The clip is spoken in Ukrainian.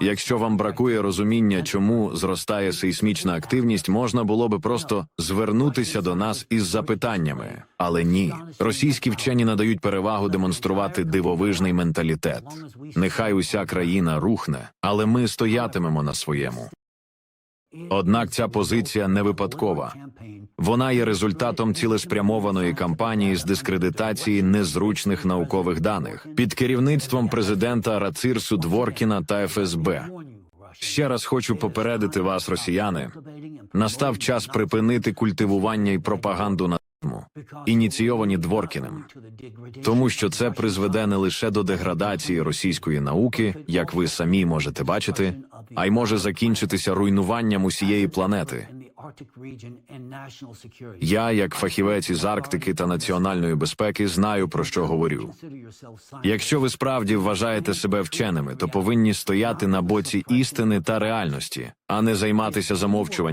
Якщо вам бракує розуміння, чому зростає сейсмічна активність, можна було би просто звернутися до нас із запитаннями. Але ні, російські вчені надають перевагу демонструвати дивовижний менталітет. Нехай уся країна рухне, але ми стоятимемо на своєму. Однак ця позиція не випадкова. Вона є результатом цілеспрямованої кампанії з дискредитації незручних наукових даних під керівництвом президента Рацирсу Дворкіна та ФСБ. Ще раз хочу попередити вас, росіяни. Настав час припинити культивування і пропаганду нацизму, ініційовані Дворкіним, тому що це призведе не лише до деградації російської науки, як ви самі можете бачити, а й може закінчитися руйнуванням усієї планети. Я, як фахівець із Арктики та національної безпеки, знаю про що говорю. Якщо ви справді вважаєте себе вченими, то повинні стояти на боці істини та реальності, а не займатися замовчуванням